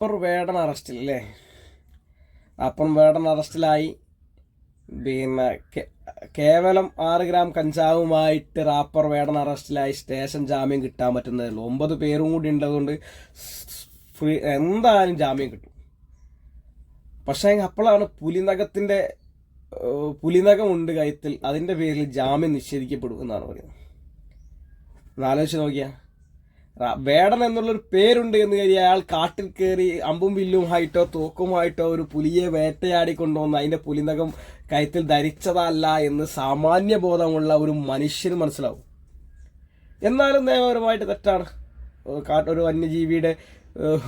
Wrapper വേടൻ അറസ്റ്റിൽ അല്ലേ upper വേടൻ അറസ്റ്റിലായി പിന്നെ കേവലം ആറ് ഗ്രാം കഞ്ചാവുമായിട്ട് റാപ്പർ വേടൻ അറസ്റ്റിലായി സ്റ്റേഷൻ ജാമ്യം കിട്ടാൻ പറ്റുന്നതേ ഒമ്പത് പേരും കൂടി ഉള്ളതുകൊണ്ട് ഫ്രീ എന്തായാലും ജാമ്യം കിട്ടും. പക്ഷേ അപ്പോഴാണ് പുലിനഖത്തിന്റെ ഏഹ്, പുലിനഖമുണ്ട് കയത്തിൽ അതിന്റെ പേരിൽ ജാമ്യം നിഷേധിക്കപ്പെടും എന്നാണ് പറയുന്നത്. ഒന്ന് ആലോചിച്ച് നോക്കിയാ. റ- വേടൻ എന്നുള്ളൊരു പേരുണ്ട് എന്ന് കരുതി അയാൾ കാട്ടിൽ കയറി അമ്പും വില്ലുമായിട്ടോ തോക്കുമായിട്ടോ ഒരു പുലിയെ വേട്ടയാടി കൊണ്ടുവന്ന് അതിന്റെ പുലിനകം കയത്തിൽ ധരിച്ചതല്ല എന്ന് സാമാന്യ ബോധമുള്ള ഒരു മനുഷ്യന് മനസ്സിലാവും. എന്നാലും നിയമപരമായിട്ട് തെറ്റാണ്. ഒരു വന്യജീവിയുടെ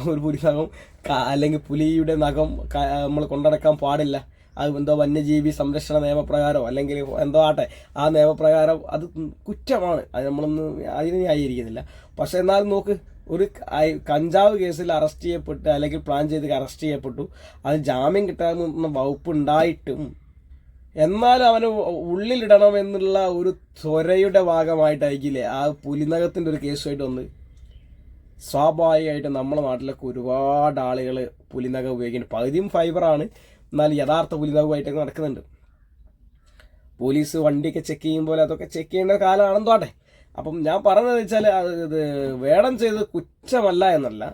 ഒരു പുലിനകം അല്ലെങ്കിൽ പുലിയുടെ നഖം നമ്മൾ കൊണ്ടടക്കാൻ പാടില്ല. അത് എന്തോ വന്യജീവി സംരക്ഷണ നിയമപ്രകാരമോ അല്ലെങ്കിൽ എന്തോ ആട്ടെ ആ നിയമപ്രകാരം അത് കുറ്റമാണ്. അത് നമ്മളൊന്നും അതിന് ന്യായീകരിക്കുന്നില്ല. പക്ഷെ എന്നാലും നോക്ക് ഒരു കഞ്ചാവ് കേസിൽ അറസ്റ്റ് ചെയ്യപ്പെട്ട് അല്ലെങ്കിൽ പ്ലാൻ ചെയ്ത് അറസ്റ്റ് ചെയ്യപ്പെട്ടു. അത് ജാമ്യം കിട്ടാമെന്ന വകുപ്പ് ഉണ്ടായിട്ടും എന്നാലും അവന് ഉള്ളിലിടണം എന്നുള്ള ഒരു ത്വരയുടെ ഭാഗമായിട്ടായിരിക്കില്ലേ ആ പുലിനകത്തിന്റെ ഒരു കേസുമായിട്ട് വന്ന്? സ്വാഭാവികമായിട്ട് നമ്മുടെ നാട്ടിലൊക്കെ ഒരുപാട് ആളുകൾ പുലിനകം ഉപയോഗിക്കുന്നുണ്ട്. പകുതിയും ഫൈബറാണ് എന്നാൽ യഥാർത്ഥ പുലിനകമായിട്ടൊക്കെ നടക്കുന്നുണ്ട്. പോലീസ് വണ്ടിയൊക്കെ ചെക്ക് ചെയ്യുമ്പോൾ അതൊക്കെ ചെക്ക് ചെയ്യേണ്ട കാലമാണെന്ന് തോട്ടെ അപ്പം ഞാൻ പറഞ്ഞത് വെച്ചാൽ ഇത് വേടൻ ചെയ്തത് കുറ്റമല്ല എന്നല്ല.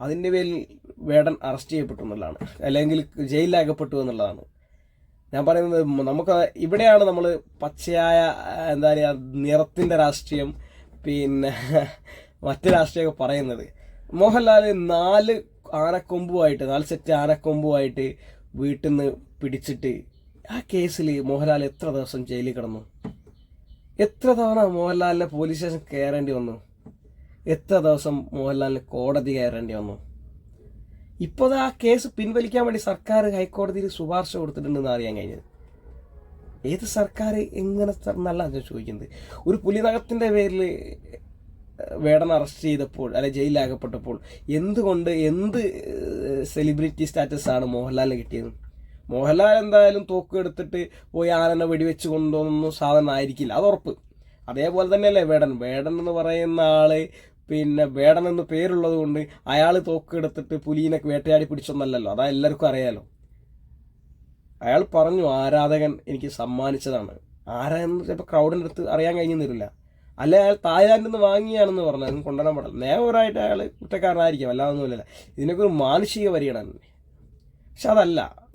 അതിന്റെ പേരിൽ വേടൻ അറസ്റ്റ് ചെയ്യപ്പെട്ടു എന്നുള്ളതാണ്. അല്ലെങ്കിൽ ജയിലിലാകപ്പെട്ടു എന്നുള്ളതാണ്. ഞാൻ പറയുന്നത് നമുക്ക് ഇവിടെയാണ് നമ്മൾ പച്ചയായ എന്താ പറയുക നിറത്തിന്റെ രാഷ്ട്രീയം പിന്നെ മറ്റു രാഷ്ട്രീയമൊക്കെ പറയുന്നത്. മോഹൻലാൽ നാല് ആനക്കൊമ്പുമായിട്ട് നാല് സെറ്റ് ആനക്കൊമ്പുമായിട്ട് വീട്ടിൽ നിന്ന് പിടിച്ചിട്ട് ആ കേസിൽ മോഹൻലാൽ എത്ര ദിവസം ജയിലിൽ കിടന്നു? എത്ര തവണ മോഹൻലാലിനെ പോലീസ് സ്റ്റേഷൻ കയറേണ്ടി വന്നു? എത്ര ദിവസം മോഹൻലാലിന് കോടതി കയറേണ്ടി വന്നു? ഇപ്പോൾ ആ കേസ് പിൻവലിക്കാൻ വേണ്ടി സർക്കാർ ഹൈക്കോടതിയിൽ ശുപാർശ കൊടുത്തിട്ടുണ്ടെന്ന് അറിയാൻ കഴിഞ്ഞത്. ഏത് സർക്കാർ എങ്ങനെ നല്ല ഞാൻ ചോദിക്കുന്നത്? ഒരു പുലിനകത്തിന്റെ പേരിൽ വേടൻ അറസ്റ്റ് ചെയ്തപ്പോൾ അല്ലെ ജയിലിലാകപ്പെട്ടപ്പോൾ എന്തുകൊണ്ട് എന്ത് സെലിബ്രിറ്റി സ്റ്റാറ്റസ് ആണ് മോഹൻലാലിന് കിട്ടിയത്. മോഹൻലാൽ എന്തായാലും തോക്ക് എടുത്തിട്ട് പോയി ആനനെ വെടിവെച്ച് കൊണ്ടുവന്നൊന്നും സാധനം ആയിരിക്കില്ല. അത് ഉറപ്പ്. അതേപോലെ തന്നെയല്ലേ വേടൻ. വേടൻ എന്ന് പറയുന്ന ആൾ പിന്നെ വേടൻ എന്ന് പേരുള്ളത് കൊണ്ട് അയാൾ തോക്ക് എടുത്തിട്ട് പുലീനെ വേട്ടയാടി പിടിച്ചൊന്നല്ലല്ലോ. അതാ എല്ലാവർക്കും അറിയാലോ. അയാൾ പറഞ്ഞു ആരാധകൻ എനിക്ക് സമ്മാനിച്ചതാണ്. ആരാ എന്ന് ചിലപ്പോൾ ക്രൗഡിന്റെ അടുത്ത് അറിയാൻ കഴിഞ്ഞിരുന്നില്ല അല്ലെ അയാൾ തായ്ലാൻഡിൽ നിന്ന് വാങ്ങിയാണെന്ന് പറഞ്ഞു അതും കൊണ്ടുവരാൻ പാടില്ല. നിയമപരമായിട്ട് അയാൾ കുറ്റക്കാരനായിരിക്കും. അല്ലാതൊന്നുമില്ല ഇതിനൊക്കെ ഒരു മാനുഷിക പരിഗണന പക്ഷെ അതല്ല.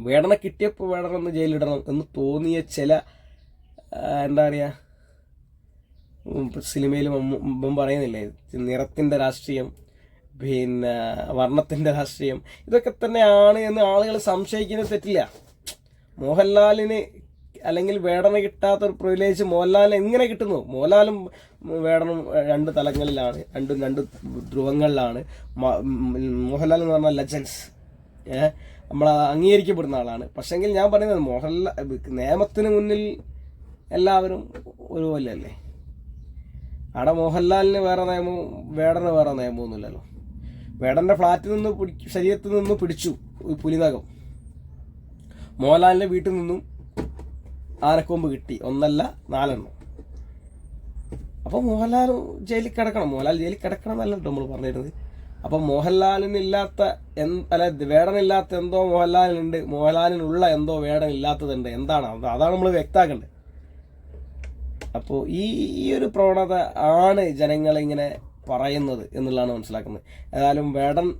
വേടനെ കിട്ടിയപ്പോൾ വേടനൊന്ന് ജയിലിടണം എന്ന് തോന്നിയ ചില എന്താ പറയുക സിനിമയിൽ മുമ്പ് പറയുന്നില്ലേ? നിറത്തിന്റെ രാഷ്ട്രീയം പിന്നെ വർണത്തിന്റെ രാഷ്ട്രീയം. ഇതൊക്കെ തന്നെയാണ് എന്ന് ആളുകൾ സംശയിക്കുന്നത് തെറ്റില്ല. മോഹൻലാലിന് അല്ലെങ്കിൽ വേടന കിട്ടാത്ത ഒരു പ്രിവിലേജ് മോഹൻലാലിന് എങ്ങനെ കിട്ടുന്നു? മോഹൻലാലും വേടനും രണ്ട് തലങ്ങളിലാണ് രണ്ടും രണ്ട് ധ്രുവങ്ങളിലാണ്. മോഹൻലാൽ എന്ന് പറഞ്ഞാൽ ലെജൻസ് ഏഹ് നമ്മൾ അംഗീകരിക്കപ്പെടുന്ന ആളാണ്. പക്ഷെങ്കിൽ ഞാൻ പറയുന്നത് മോഹൻലാൽ നിയമത്തിന് മുന്നിൽ എല്ലാവരും ഒരുപോലെ അല്ലേ അവിടെ മോഹൻലാലിന് വേറെ നിയമവും വേടന് വേറെ നിയമമൊന്നുമില്ലല്ലോ വേടന്റെ ഫ്ലാറ്റിൽ നിന്ന് ശരീരത്തിൽ നിന്ന് പിടിച്ചു പുലിനകം. മോഹൻലാലിന്റെ വീട്ടിൽ നിന്നും ആനക്കൊമ്പ് കിട്ടി. ഒന്നല്ല നാലെണ്ണം. അപ്പോൾ മോഹൻലാൽ ജയിലിൽ കിടക്കണം. മോഹൻലാൽ ജയിലിൽ കിടക്കണം എന്നല്ല നമ്മൾ പറഞ്ഞിരുന്നത്. അപ്പോൾ മോഹൻലാലിനില്ലാത്ത എന്ത് അല്ല വേടനില്ലാത്ത എന്തോ മോഹൻലാലിനുണ്ട്. മോഹൻലാലിനുള്ള എന്തോ വേടനില്ലാത്തതുണ്ട്. എന്താണ്? അതാണ് നമ്മൾ വ്യക്തമാക്കേണ്ടത്. അപ്പോൾ ഈ ഈ ഒരു പ്രവണത ആണ് ജനങ്ങൾ ഇങ്ങനെ പറയുന്നത് എന്നുള്ളതാണ് മനസ്സിലാക്കുന്നത്. ഏതായാലും വേടൻ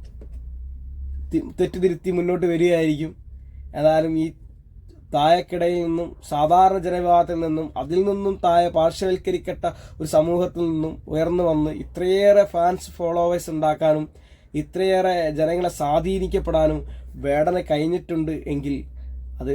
തെറ്റിതിരുത്തി മുന്നോട്ട് വരികയായിരിക്കും. ഏതായാലും ഈ താഴെക്കിടയിൽ നിന്നും സാധാരണ ജനവിഭാഗത്തിൽ നിന്നും അതിൽ നിന്നും താഴെ പാർശ്വവൽക്കരിക്കപ്പെട്ട ഒരു സമൂഹത്തിൽ നിന്നും ഉയർന്നു വന്ന് ഇത്രയേറെ ഫാൻസ് ഫോളോവേഴ്സ് ഉണ്ടാക്കാനും ഇത്രയേറെ ജനങ്ങളെ സ്വാധീനിക്കപ്പെടാനും വേടന കഴിഞ്ഞിട്ടുണ്ട് എങ്കിൽ അത്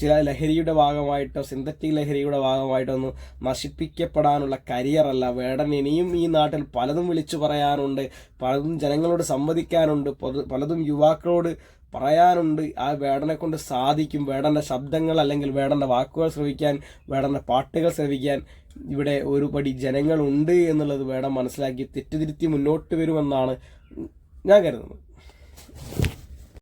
ചില ലഹരിയുടെ ഭാഗമായിട്ടോ സിന്തറ്റിക് ലഹരിയുടെ ഭാഗമായിട്ടോ ഒന്നും നശിപ്പിക്കപ്പെടാനുള്ള കരിയറല്ല വേടൻ ഇനിയും ഈ നാട്ടിൽ പലതും വിളിച്ചു പറയാനുണ്ട് പലതും ജനങ്ങളോട് സംവദിക്കാനുണ്ട് പലതും യുവാക്കളോട് പറയാനുണ്ട്. ആ വേടനെ കൊണ്ട് സാധിക്കും. വേടന്റെ ശബ്ദങ്ങൾ അല്ലെങ്കിൽ വേടന്റെ വാക്കുകൾ ശ്രവിക്കാൻ വേടന്റെ പാട്ടുകൾ ശ്രവിക്കാൻ ഇവിടെ ഒരുപടി ജനങ്ങളുണ്ട് എന്നുള്ളത് വേടം മനസ്സിലാക്കി തെറ്റിതിരുത്തി മുന്നോട്ട് വരുമെന്നാണ് ഞാൻ കരുതുന്നത്.